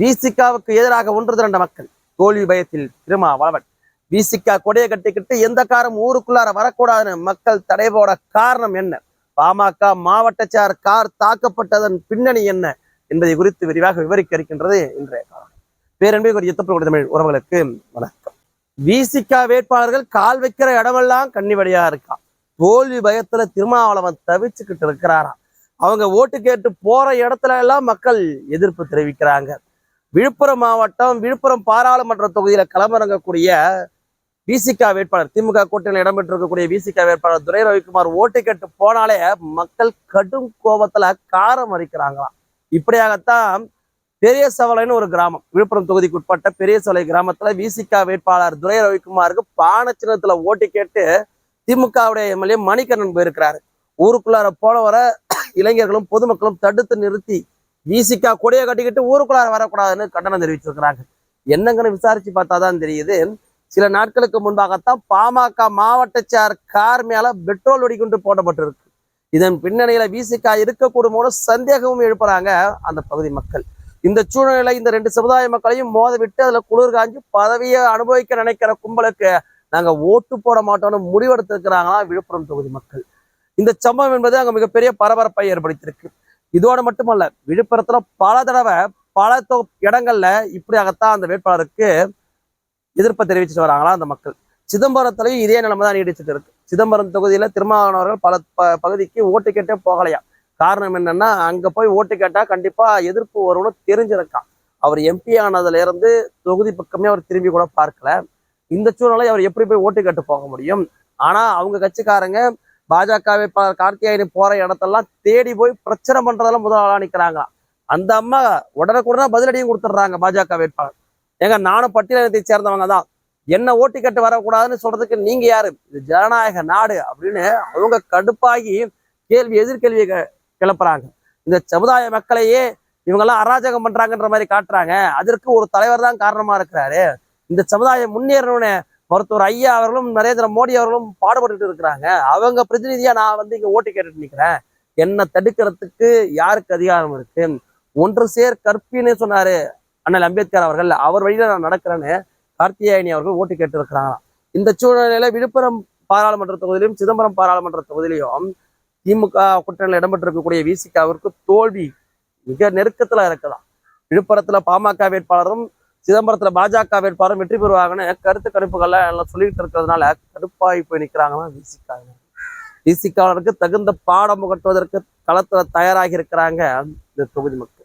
விசிகாவுக்கு எதிராக ஒன்று திரண்ட மக்கள். தோல்வி பயத்தில் திருமாவளவன் விசிகா கொடையை கட்டிக்கிட்டு எந்த காரும் ஊருக்குள்ளார வரக்கூடாதுன்னு மக்கள் தடை போட காரணம் என்ன? பாமக மாவட்ட சார் கார் தாக்கப்பட்டதன் பின்னணி என்ன என்பதை குறித்து விரிவாக விவரிக்க இருக்கின்றது இன்றைய காலம் பேரன்பு யுத்தப்பட தமிழ் உறவுகளுக்கு வணக்கம். விசிகா வேட்பாளர்கள் கால் வைக்கிற இடமெல்லாம் கன்னிவடியா இருக்கா? தோல்வி பயத்துல திருமாவளவன் தவிச்சுக்கிட்டு இருக்கிறாராம் அவங்க ஓட்டு கேட்டு போற இடத்துல எல்லாம் மக்கள் எதிர்ப்பு தெரிவிக்கிறாங்க. விழுப்புரம் மாவட்டம் விழுப்புரம் பாராளுமன்ற தொகுதியில களமிறங்கக்கூடிய விசிகா வேட்பாளர் திமுக கூட்டணியில் இடம்பெற்றிருக்கக்கூடிய விசிகா வேட்பாளர் துரை ரவிக்குமார் ஓட்டு கேட்டு போனாலே மக்கள் கடும் கோபத்துல காரம் அரிக்கிறாங்களாம். இப்படியாகத்தான் பெரிய சவலைன்னு ஒரு கிராமம் விழுப்புரம் தொகுதிக்கு உட்பட்ட பெரிய சவலை கிராமத்துல விசிகா வேட்பாளர் துரை ரவிக்குமாருக்கு பான சின்னத்துல ஓட்டு கேட்டு திமுகவுடைய எம்எல்ஏ மணிகண்ணன் போயிருக்கிறாரு. ஊருக்குள்ளார போனவரை இளைஞர்களும் பொதுமக்களும் தடுத்து நிறுத்தி விசிகா கொடியை கட்டிக்கிட்டு ஊருக்குள்ளார வரக்கூடாதுன்னு கண்டனம் தெரிவிச்சிருக்கிறாங்க. என்னங்கன்னு விசாரிச்சு பார்த்தாதான் தெரியுது. சில நாட்களுக்கு முன்பாகத்தான் பாமக மாவட்ட சார் கார் மேல பெட்ரோல் வெடிகுண்டு போடப்பட்டிருக்கு. இதன் பின்னணியில விசிகா இருக்கக்கூடுமோன்னு சந்தேகமும் எழுப்புறாங்க அந்த பகுதி மக்கள். இந்த சூழ்நிலையில இந்த ரெண்டு சமுதாய மக்களையும் மோதவிட்டு அதுல குளிர் காஞ்சு பதவியை அனுபவிக்க நினைக்கிற கும்பலுக்கு நாங்க ஓட்டு போட மாட்டோம்னு முடிவெடுத்திருக்கிறாங்களா விழுப்புரம் தொகுதி மக்கள். இந்த சம்பவம் என்பது அங்க மிகப்பெரிய பரபரப்பை ஏற்படுத்தியிருக்கு. இதோட மட்டுமல்ல விழுப்புரத்துல பல தடவை பல தொ இடங்கள்ல இப்படியாகத்தான் அந்த வேட்பாளருக்கு எதிர்ப்பை தெரிவிச்சுட்டு வராங்களா அந்த மக்கள். சிதம்பரத்துலயும் இதே நிலைமை தான் நீடிச்சுட்டு இருக்கு. சிதம்பரம் தொகுதியில திருமாவளவன் பல ப- பகுதிக்கு ஓட்டு கேட்டே போகலையா? காரணம் என்னன்னா அங்க போய் ஓட்டு கேட்டா கண்டிப்பா எதிர்ப்பு வரும்னு தெரிஞ்சிருக்கான். அவர் எம்பி ஆனதுல இருந்து தொகுதி பக்கமே அவர் திரும்பி கூட பார்க்கல. இந்த சூழ்நிலை அவர் எப்படி போய் ஓட்டு கேட்டு போக முடியும்? ஆனா அவங்க கட்சிக்காரங்க பாஜக வேட்பாளர் கார்த்தியாயனி போற இடத்தெல்லாம் தேடி போய் பிரச்சனை பண்றதெல்லாம் முதல் ஆளா நிக்கிறாங்க அந்த அம்மா உடனுக்குடனே பதிலடியும் கொடுத்துட்றாங்க பாஜக வேட்பாளர். ஏங்க நானும் பட்டியலத்தை சேர்ந்தவங்க தான். என்ன ஓட்டு கட்டு வரக்கூடாதுன்னு சொல்றதுக்கு நீங்க யாரு? இது ஜனநாயக நாடு அப்படின்னு அவங்க கடுப்பாகி கேள்வி எதிர்கேள்வியை கிளப்புறாங்க. இந்த சமுதாய மக்களையே இவங்கெல்லாம் அராஜகம் பண்றாங்கன்ற மாதிரி காட்டுறாங்க. அதற்கு ஒரு தலைவர் தான் காரணமா இருக்கிறாரு. இந்த சமுதாயம் முன்னேறணும்னு மருத்துவர் ஐயா அவர்களும் நரேந்திர மோடி அவர்களும் பாடுபட்டுட்டு இருக்கிறாங்க. அவங்க பிரதிநிதியா நான் வந்து இங்க ஓட்டு கேட்டுட்டு நிக்கிறேன். என்னை தடுக்கிறதுக்கு யாருக்கு அதிகாரம் இருக்கு? ஒன்று சேர் கற்பின்னு சொன்னாரு அண்ணல் அம்பேத்கர் அவர்கள். அவர் வழியில நான் நடக்கிறேன்னு கார்த்தியாயனி அவர்கள் ஓட்டு கேட்டு இருக்கிறாங்களாம் இந்த சூழ்நிலையில விழுப்புரம் பாராளுமன்ற தொகுதியிலும் சிதம்பரம் பாராளுமன்ற தொகுதியிலையும் திமுக கூட்டணியில் இடம்பெற்றிருக்கக்கூடிய விசிகாவிற்கு தோல்வி மிக நெருக்கத்துல இருக்கலாம் விழுப்புரத்துல பாமக வேட்பாளரும் சிதம்பரத்தில் பாஜக வேட்பாளரும் வெற்றி பெறுவாங்கன்னு கருத்து கணிப்புகள்ல எல்லாம் சொல்லிட்டு இருக்கிறதுனால கடுப்பாகி போய் நிற்கிறாங்கன்னா விசிக்காங்க விசிக்காளருக்கு தகுந்த பாடம் புகட்டுவதற்கு களத்தில் தயாராகி இருக்கிறாங்க இந்த தொகுதி மக்கள்.